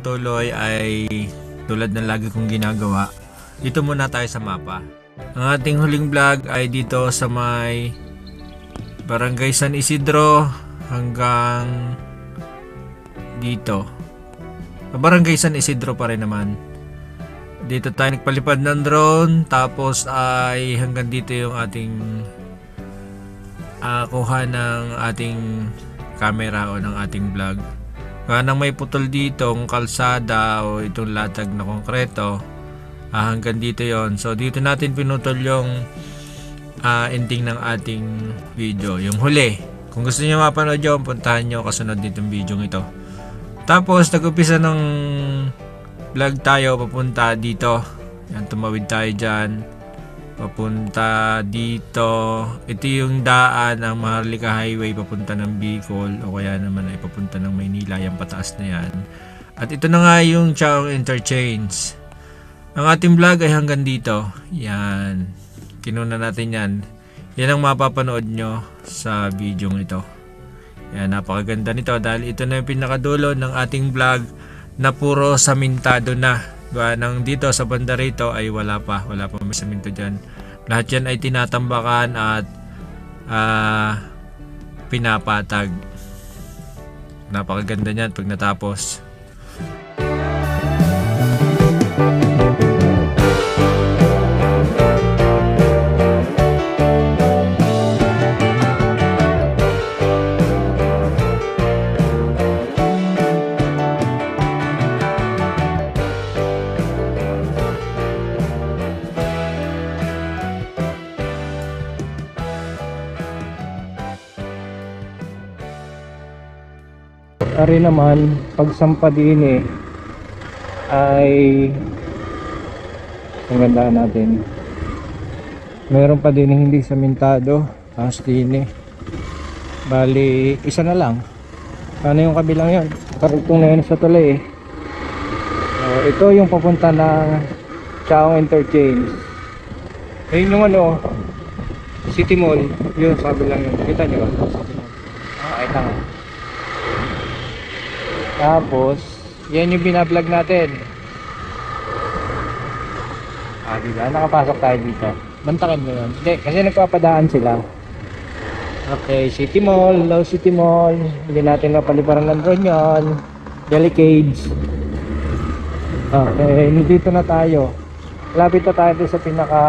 Magpatuloy ay tulad ng lagi kong ginagawa, dito muna tayo sa mapa. Ang ating huling vlog ay dito sa may Barangay San Isidro hanggang dito. Barangay San Isidro pa rin naman. Dito tayo nagpalipad ng drone tapos ay hanggang dito yung ating ah, kuha ng ating camera o ng ating vlog. Kaya nang may putol dito, ang kalsada o itong latag na konkreto, ah, hanggang dito yon So dito natin pinutol yung ah, ending ng ating video, yung huli. Kung gusto niyo mapanood yun, puntahan nyo kasunod ditong video ito. Tapos nag-upisa ng vlog tayo papunta dito. Yan, tumawid tayo dyan. Papunta dito. Ito yung daan ng Maharlika Highway papunta ng Bicol o kaya naman ay papunta ng Maynila. Yung pataas na yan. At ito na nga yung Chaong Interchange. Ang ating vlog ay hanggang dito. Yan. Kinuna natin yan. Yan ang mapapanood nyo sa video ito. Yan, napakaganda nito dahil ito na yung pinakadulo ng ating vlog na puro samintado na. Gawa ng dito sa banda rito ay wala pa, wala pa may saminto dyan. Lahat yan ay tinatambakan at ah, pinapatag. Napakaganda niyan pag natapos. Ari naman, pagsampa din eh, ay ang ganda natin. Meron pa din hindi samintado, as din eh. Bali, isa na lang. Ano yung kabilang yon? Karugtong na yun sa tuloy eh. So, ito yung papunta ng Chaong Interchange. Ayun yung ano, City Mall. Yun, sabi lang yun. Kita nyo ba? City Mall. Ah, ay tanga. Tapos, yan yung binablog natin. Ah, di ba? Nakapasok tayo dito. Bantakan mo yun. Hindi, kasi nagpapadaan sila. Okay, City Mall. Hello, City Mall. Hindi natin napaliparan ng drone yun. Delicades. Okay, dito na tayo. Lapit na tayo sa pinaka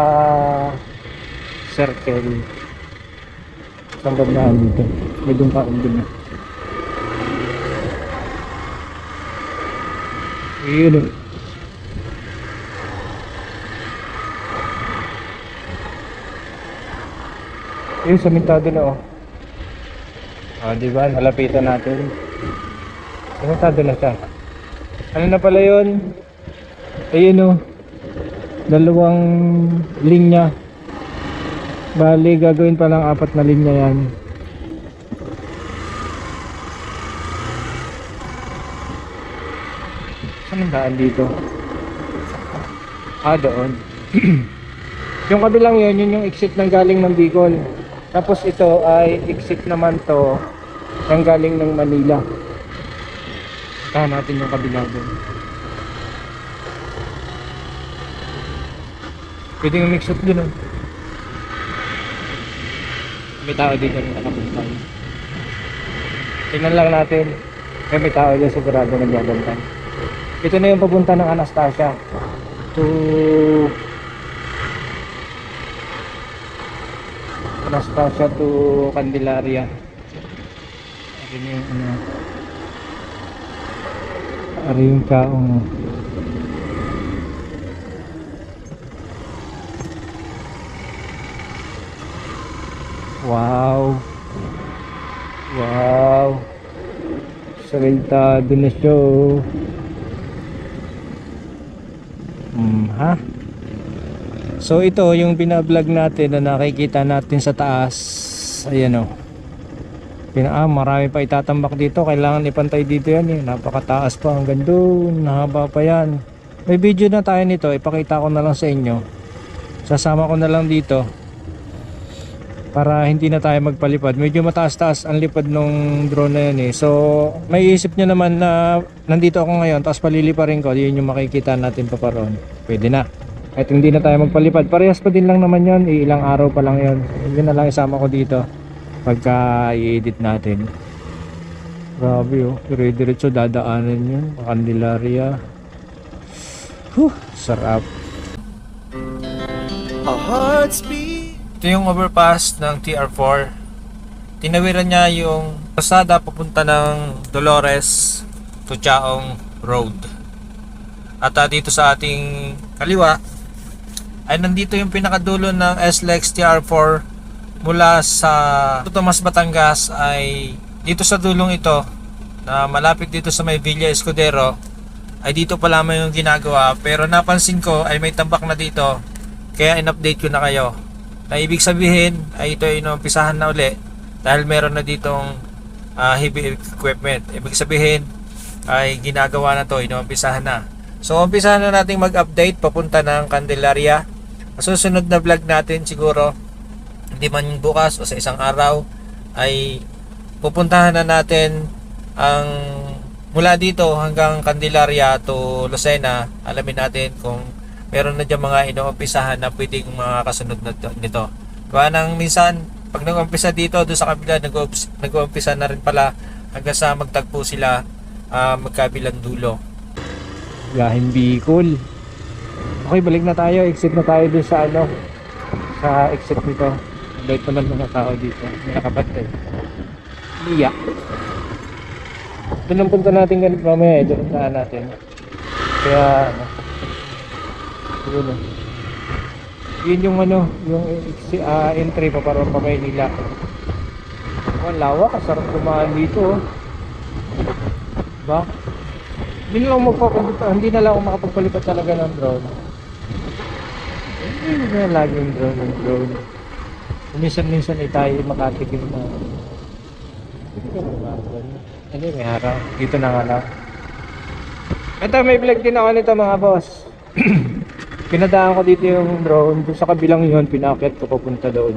circle. Saan ba na dito? May doon pa na. Yun. Yun, samintado na oh. Ah, di ba? Nalapitan natin. Samintado na siya. Ano na pala yun? Ayun oh. Dalawang linya. Bali, gagawin pa lang apat na linya yan. Ang daan dito? Ah, doon. yung kabilang yun, yun yung exit ng galing ng Bicol. Tapos ito ay exit naman to ng galing ng Manila. Tahan natin yung kabila doon. Pwede yung mix up doon. Oh. May tao dito na nakapuntay. Tingnan lang natin. May may tao dyan sigurado nagbabantay. Ito na yung papunta ng Anastasia to Anastasia to Candelaria. Ari na yung ano. Ari yung kaong Wow. Wow. Salintado na siya oh. Hmm, ha? So ito yung binablog natin na nakikita natin sa taas. Ayan oh. Pina ah, marami pa itatambak dito. Kailangan ipantay dito yan eh. Napakataas pa hanggang doon. Nahaba pa yan. May video na tayo nito. Ipakita ko na lang sa inyo. Sasama ko na lang dito. para hindi na tayo magpalipad. Medyo mataas-taas ang lipad nung drone na yun eh. So, may isip nyo naman na nandito ako ngayon, tapos palilipa rin ko, yun yung makikita natin pa paron. Pwede na. Kahit hindi na tayo magpalipad. Parehas pa din lang naman yun, ilang araw pa lang yun. Yun na lang isama ko dito pagka i-edit natin. Grabe oh, dire-diretso dadaanan yun. Candelaria. Huh, sarap. Ito yung overpass ng TR4. Tinawiran niya yung pasada papunta ng Dolores to Chaong Road. At ah, dito sa ating kaliwa ay nandito yung pinakadulo ng SLEX TR4 mula sa Tomas Batangas ay dito sa dulong ito na malapit dito sa may Villa Escudero ay dito pa lamang yung ginagawa. Pero napansin ko ay may tambak na dito kaya in-update ko na kayo. Na ibig sabihin ay ito ay inumpisahan na uli dahil meron na ditong ah, heavy equipment. Ibig sabihin ay ginagawa na to inumpisahan na so umpisahan na nating mag-update papunta ng Candelaria. Susunod na vlog natin siguro hindi man bukas o sa isang araw ay pupuntahan na natin ang mula dito hanggang Candelaria to Lucena. Alamin natin kung meron na dyan mga inuumpisahan na pwedeng mga kasunod nito. Kaya nang minsan pag nag-umpisa dito doon sa kabila nag-uumpisa na rin pala hanggang sa magtagpo sila ah, magkabilang dulo Gahin Bicol Okay balik na tayo exit na tayo doon sa ano sa exit nito Bait naman mga tao dito. May nakapatay. Liya. Doon ang punta natin ganit mamaya eh. Doon daan natin. Kaya ano. Yun oh. Yun yung ano, yung ah, entry pa para pa Maynila. Ang lawak, kasarap dumaan dito oh. Ba? Hindi na lang magpapalipat, hindi na lang ako makapagpalipat talaga ng drone. Hindi na laging drone ng drone. Minsan-minsan ay tayo makatikim na hindi ka magbagal. Hindi, may harap. Dito na nga lang. Ito, may vlog din ako nito mga boss. Pinadaan ko dito yung drone. Doon sa kabilang yun, pinakit ko papunta doon.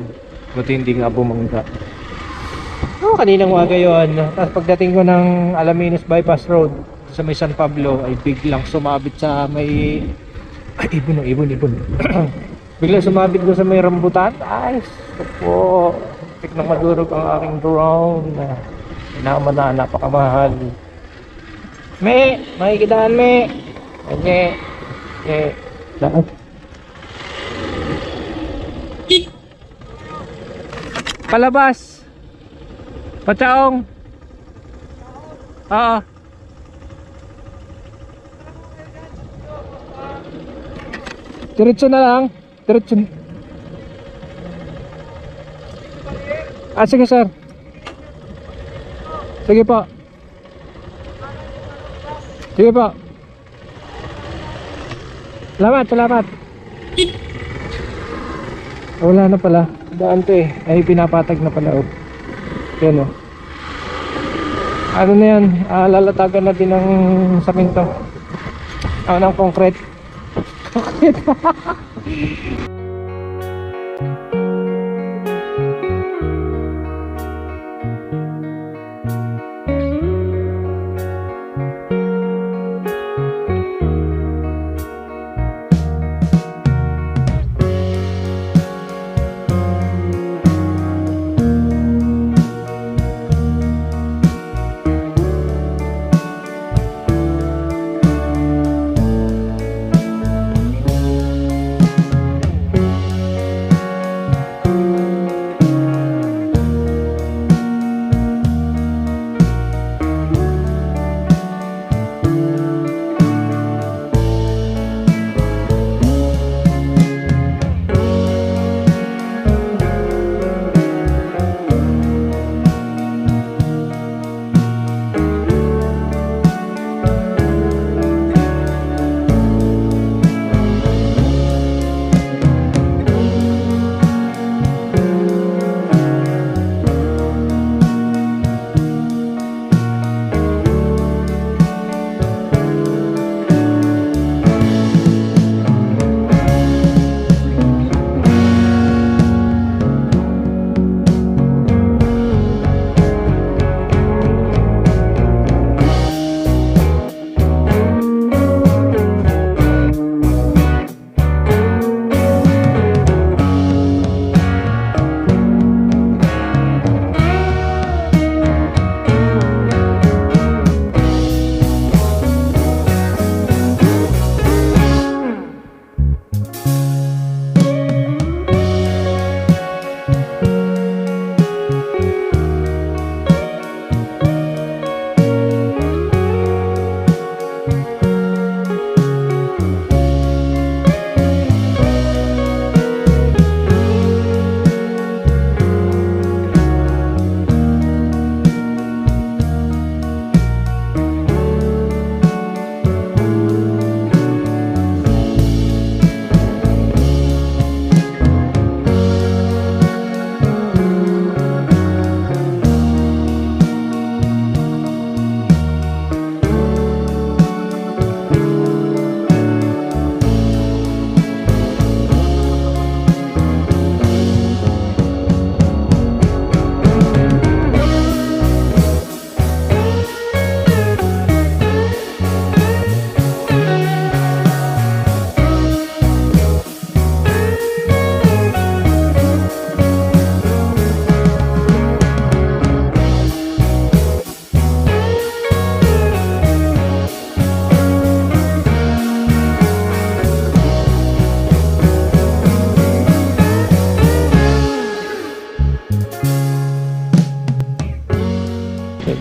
Buti hindi nga bumangga. Oh, kaninang umaga yun. Tapos pagdating ko ng Alaminos Bypass Road sa may San Pablo ay biglang sumabit sa may ay, ibon oh, ibon, ibon. biglang sumabit ko sa may rambutan. Ay, po. Tik na madurog ang aking drone. Inaman na, napakamahal. Me, makikitaan me. Okay. Okay. Saan? Palabas. Pachaong. Oo. Diretso na lang. Diretso. Ah, sige sir. Sige po. Sige po. Salamat, salamat. Ah, Wala na pala. Daan to eh. Ay, pinapatag na pala. Oh. Yan oh. Ano na yan? Ah, lalatagan na din ng saminto. Ah, ng concrete. Concrete.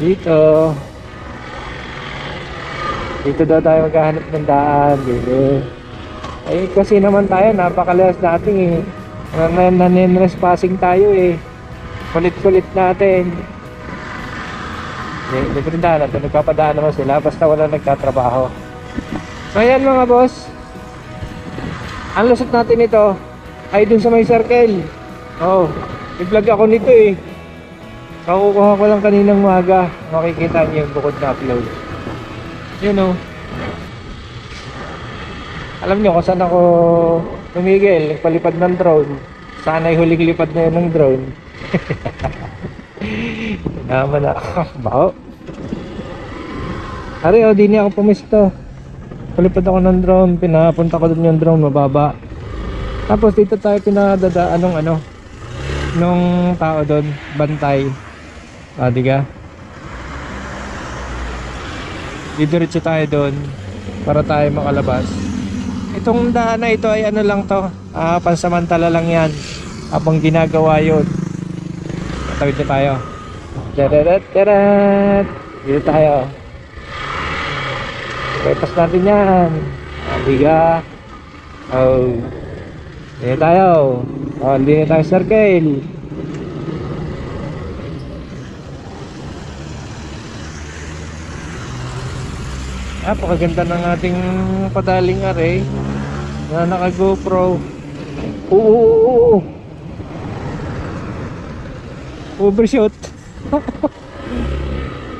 Dito. Dito daw tayo maghahanap ng daan, dito. Eh, kasi naman tayo, napakalas natin eh. Nan- Naninrespassing tayo eh. Kulit-kulit natin. Hindi, libre daan natin. Nagpapadaan naman sila basta wala nagtatrabaho. So ayan mga boss. Ang lusot natin ito ay dun sa may circle. Oh, i-vlog ako nito eh. Kakukuha ko lang kaninang maga. Makikita niyo yung bukod na upload. Yun oh. Alam niyo kung saan ako tumigil, nagpalipad ng drone. Sana ay huling lipad na yun ng drone. Naman ako. Bao. Ari, oh, di niya ako pumisto. Palipad ako ng drone, pinapunta ko dun yung drone, mababa. Tapos dito tayo pinadadaan ng ano, nung tao doon, bantay. Di ka? Didiretso tayo doon para tayo makalabas. Itong daan na ito ay ano lang to, ah, pansamantala lang yan. Habang ginagawa yun. Tawid na tayo. Dadadat, dadat. Dito tayo. Bypass natin yan. Biga. Oh. Dito tayo. Oh, hindi na tayo circle. Napakaganda ng ating padaling array na naka GoPro. Oo, oo, oo, oo. Overshoot.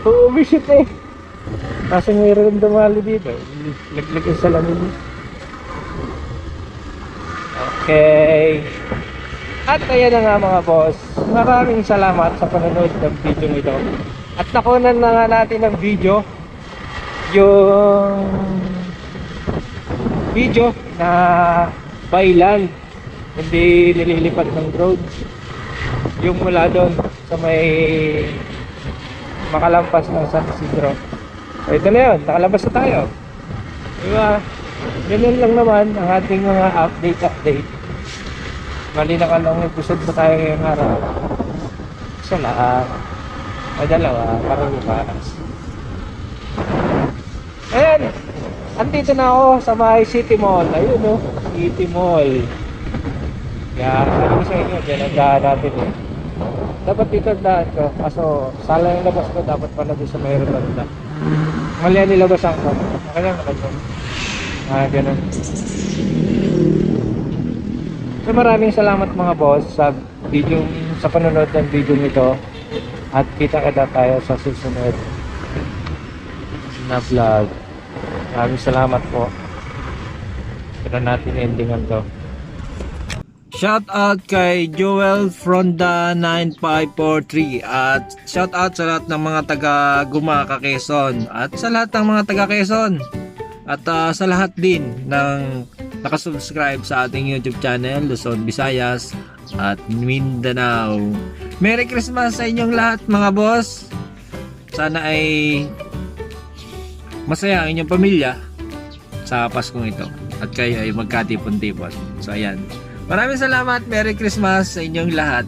Overshoot eh. Kasi mayroon dumali dito. Laglag yung salamin. Okay. At ayan na nga mga boss. Maraming salamat sa panonood ng video nito. At nakunan na nga natin ng video yung video na land hindi nililipad ng drone. Yung mula doon sa may makalampas ng San Isidro. So ito na yun, nakalabas na tayo. Diba ganyan lang naman ang ating mga update update. Mali na kalong episode pa tayo ngayong araw. Isa lang. O dalawa para bukas Ayan, andito na ako sa may City Mall. Ayun no, City Mall. Yan, sabi ko sa inyo, dyan ang daan natin eh. Dapat dito ang daan ko, kaso sala yung labas ko, dapat pala doon sa may rotunda. Mali ang nilabasan ko. Kaya nga ganyan. Ah, ganun. So maraming salamat mga boss sa video, sa panonood ng video nito. At kita-kita tayo sa susunod na vlog. Maraming salamat po. Pero natin endingan to. Shout out kay Joel Fronda 9543 at shout out sa lahat ng mga taga Gumaka Quezon at sa lahat ng mga taga Quezon at ah, sa lahat din ng nakasubscribe sa ating YouTube channel Luzon, Visayas at Mindanao. Merry Christmas sa inyong lahat mga boss. Sana ay masaya ang inyong pamilya sa Paskong ito at kayo ay magkatipon-tipon. So ayan. Maraming salamat. Merry Christmas sa inyong lahat.